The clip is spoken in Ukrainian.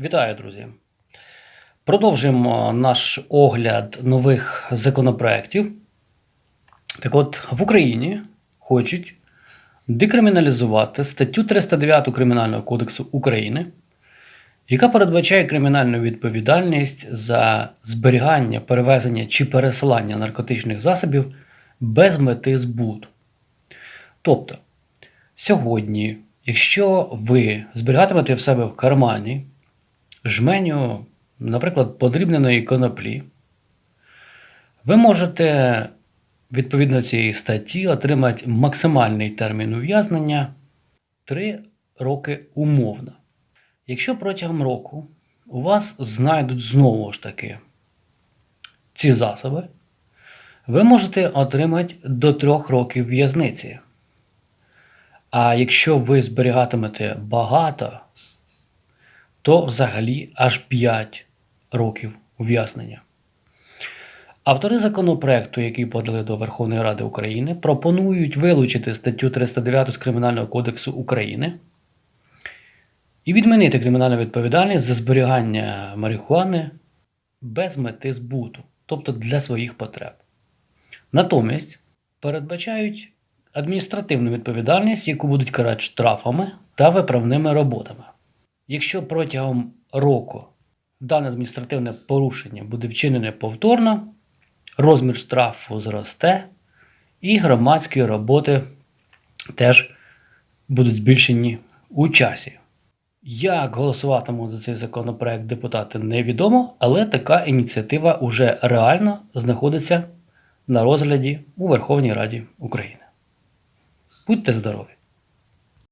Вітаю, друзі! Продовжуємо наш огляд нових законопроєктів. Так от, в Україні хочуть декриміналізувати статтю 309 Кримінального кодексу України, яка передбачає кримінальну відповідальність за зберігання, перевезення чи пересилання наркотичних засобів без мети збуту. Тобто, сьогодні, якщо ви зберігатимете в себе в кармані жменю, наприклад, подрібненої коноплі, ви можете відповідно цієї статті отримати максимальний термін ув'язнення 3 роки умовно. Якщо протягом року у вас знайдуть знову ж таки ці засоби, ви можете отримати до 3 років в'язниці. А якщо ви зберігатимете багато, то взагалі аж 5 років ув'язнення. Автори законопроекту, який подали до Верховної Ради України, пропонують вилучити статтю 309 з Кримінального кодексу України і відмінити кримінальну відповідальність за зберігання марихуани без мети збуту, тобто для своїх потреб. Натомість передбачають адміністративну відповідальність, яку будуть карати штрафами та виправними роботами. Якщо протягом року дане адміністративне порушення буде вчинене повторно, розмір штрафу зросте, і громадські роботи теж будуть збільшені у часі. Як голосуватимуть за цей законопроект депутати, невідомо, але така ініціатива уже реально знаходиться на розгляді у Верховній Раді України. Будьте здорові!